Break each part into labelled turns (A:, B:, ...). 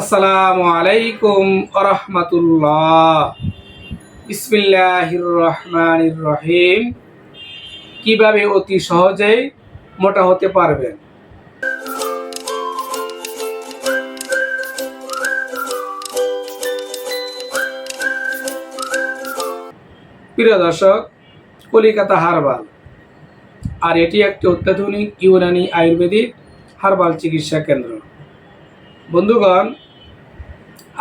A: আসসালামু আলাইকুম আরহামতুল্লাহ বিসমিল্লাহির রহমানির রহিম কীভাবে অতি সহজেই মোটা হতে পারবেন? প্রিয় দর্শক, কলিকাতা হারবাল। আর এটি একটি অত্যাধুনিক ইউনানি আয়ুর্বেদিক হারবাল চিকিৎসা কেন্দ্র। বন্ধুগণ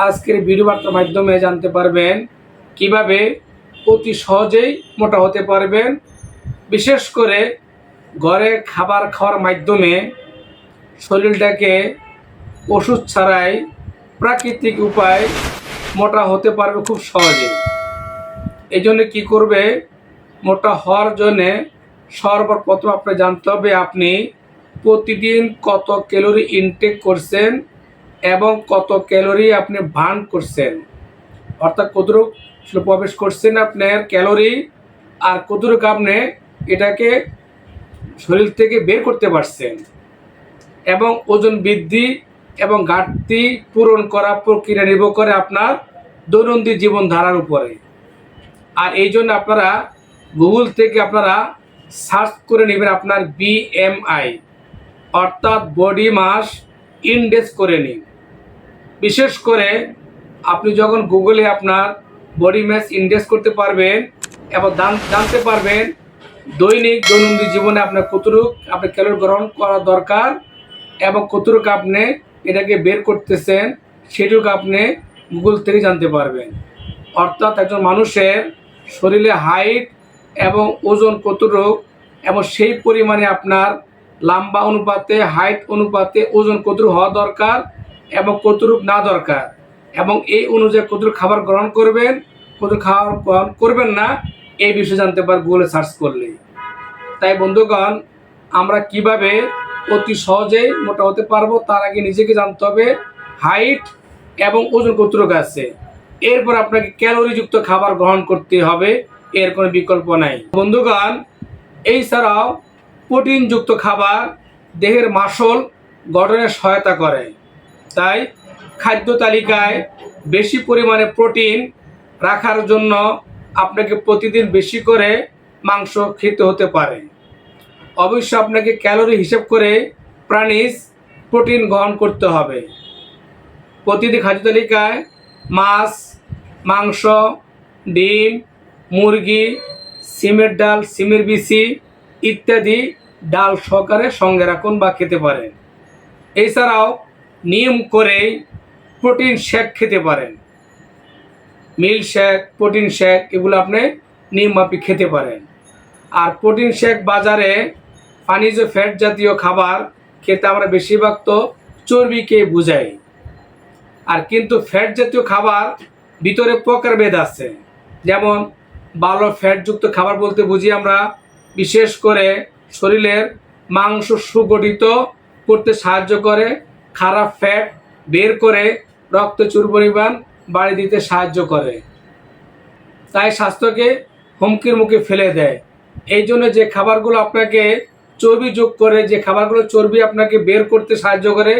A: আজকের ভিডিও বার্তার মাধ্যমে জানতে পারবেন কীভাবে অতি সহজেই মোটা হতে পারবেন। বিশেষ করে ঘরে খাবার খাওয়ার মাধ্যমে শরীরটাকে ওষুধ ছাড়াই প্রাকৃতিক উপায় মোটা হতে পারবে খুব সহজে এই জন্য কী করবে? মোটা হওয়ার জন্যে সর্বপ্রথম আপনার জানতে হবে, আপনি প্রতিদিন কত ক্যালোরি ইনটেক করছেন এবং কত ক্যালোরি আপনি ভান করছেন। অর্থাৎ কতটুক প্রবেশ করছেন আপনার ক্যালোরি, আর কতটুক আপনি এটাকে শরীর থেকে বের করতে পারছেন। এবং ওজন বৃদ্ধি এবং ঘাটতি পূরণ করা প্রক্রিয়া নির্ভর করে আপনার দৈনন্দিন জীবনধারার উপরে। আর এই জন্য আপনারা গুগল থেকে আপনারা সার্চ করে নেবেন আপনার বিএমআই অর্থাৎ বডি মাস ইন্ডেক্স করে নিন। বিশেষ করে আপনি যখন গুগলে আপনার বডি মাস ইন্ডেক্স করতে পারবেন এবং জান- জানতে পারবেন দৈনিক দৈনন্দিন জীবনে আপনার কতটুক আপনি ক্যালোরি গ্রহণ করা দরকার এবং কতটুকু আপনি এটাকে বের করতেছেন সেটুকু আপনি গুগল থেকে জানতে পারবেন। অর্থাৎ একজন মানুষের শরীরে হাইট এবং ওজন কতটুকু এবং সেই পরিমাণে আপনার লম্বা অনুপাতে হাইট অনুপাতে ওজন কতটুকু হওয়া দরকার এবং কতটুকু না দরকার। এবং এই অনুযায়ী কতটুকু খাবার গ্রহণ করবেন কতটুকু খাবার গ্রহণ করবেন না, এই বিষয়ে জানতে পার গুগলে সার্চ করলে তাই বন্ধুগণ, আমরা কীভাবে অতি সহজেই মোটা হতে পারব তার আগে নিজেকে জানতে হবে হাইট এবং ওজন কতটুকু আছে। এরপর আপনাকে ক্যালোরিযুক্ত খাবার গ্রহণ করতে হবে, এর কোনো বিকল্প নাই। বন্ধুগণ, এই ছাড়াও প্রোটিনযুক্ত খাবার দেহের মাসল গঠনে সহায়তা করে। তাই খাদ্য তালিকায় বেশি পরিমাণে প্রোটিন রাখার জন্য আপনাকে প্রতিদিন বেশি করে মাংস খেতে হতে পারে। অবশ্য আপনাকে ক্যালোরি হিসেব করে প্রাণীজ প্রোটিন গ্রহণ করতে হবে। প্রতিদিন খাদ্য তালিকায় মাছ, মাংস, ডিম, মুরগি, সিমের ডাল, সিমের বিচি ইত্যাদি ডাল সহকারে সঙ্গে রাখুন বা খেতে পারেন। এছাড়াও নিয়ম করে প্রোটিন শেক খেতে পারেন। মিল শেক, প্রোটিন শেক এগুলো আপনি নিয়মমাফিক খেতে পারেন। আর প্রোটিন শেক বাজারে পানিজ ফ্যাট জাতীয় খাবার খেতে আমরা বেশিরভাগ তো চর্বিকে বুঝাই আর কিন্তু ফ্যাট জাতীয় খাবার ভিতরে প্রকারভেদ আছে। যেমন ভালো ফ্যাটযুক্ত খাবার বলতে বুঝি আমরা, বিশেষ করে শরীরের মাংস সুগঠিত করতে সাহায্য করে খারাপ ফ্যাট বের করে রক্ত চুর পরিমাণ বাড়ি দিতে সাহায্য করে। তাই স্বাস্থ্যকে হুমকির মুখে ফেলে দেয়। এই জন্য যে খাবারগুলো আপনাকে চর্বি যোগ করে, যে খাবারগুলো চর্বি আপনাকে বের করতে সাহায্য করে,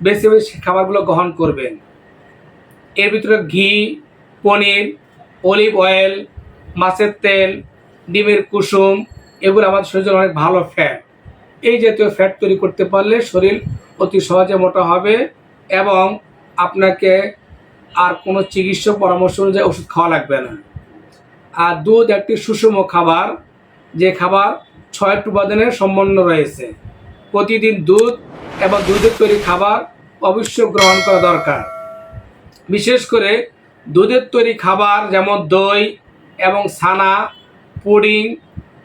A: বেশি বেশি খাবারগুলো গ্রহণ করবেন। এর ভিতরে ঘি, পনির, অলিভ অয়েল, মাছের তেল, ডিমের কুসুম, এগুলো আমাদের শরীরের অনেক ভালো ফ্যাট এই জাতীয় ফ্যাট তৈরি করতে পারলে শরীর অতি সহজে মোটা হবে এবং আপনাকে আর কোনো চিকিৎসা পরামর্শ অনুযায়ী ওষুধ খাওয়া লাগবে না। আর দুধ একটি সুষম খাবার, যে খাবার ছয়টি উপাদানের সম্বন্ধ রয়েছে। প্রতিদিন দুধ এবং দুধের তৈরি খাবার অবশ্যই গ্রহণ করা দরকার। বিশেষ করে দুধের তৈরি খাবার যেমন দই এবং ছানা, পুডিং,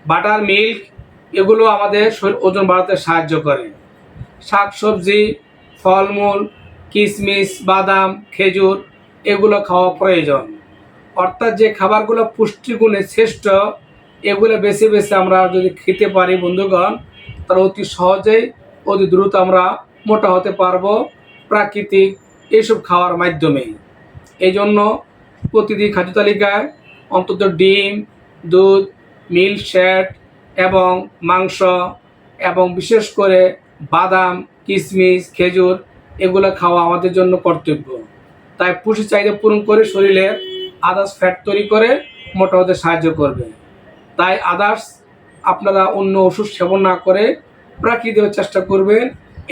A: বাটার মিল্ক, এগুলো আমাদের ওজন বাড়াতে সাহায্য করে। শাকসবজি, ফলমূল কিশমিশ বাদাম, খেজুর এগুলো খাওয়া প্রয়োজন। অর্থাৎ যে খাবারগুলো পুষ্টিগুণে শ্রেষ্ঠ, এগুলো বেশি বেশি আমরা যদি খেতে পারি বন্ধুগণ, তাহলে অতি সহজেই, অতি দ্রুত আমরা মোটা হতে পারব প্রাকৃতিক এইসব খাওয়ার মাধ্যমে। এই জন্য প্রতিদিন খাদ্য তালিকায় অন্তত ডিম, দুধ মিল্ক শেক এবং মাংস এবং বিশেষ করে বাদাম কিশমিশ খেজুর এগুলো খাওয়া আমাদের জন্য কর্তব্য। তাই পুষ্টি চাহিদা পূরণ করে শরীরের আদার্স ফ্যাট তৈরি করে মোটা হতে সাহায্য করবে। তাই আদার্স আপনারা অন্য ওষুধ সেবন না করে প্রাকৃতিক চেষ্টা করবেন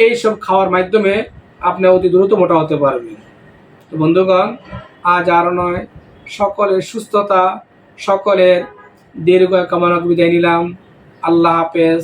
A: এই সব খাওয়ার মাধ্যমে আপনি অতি দ্রুত মোটা হতে পারবেন। তো বন্ধুগণ, আজ আর নয়, সকলের সুস্থতা, সকলের দীর্ঘ কামনা বিদায় নিলাম। আল্লাহ হাফেজ।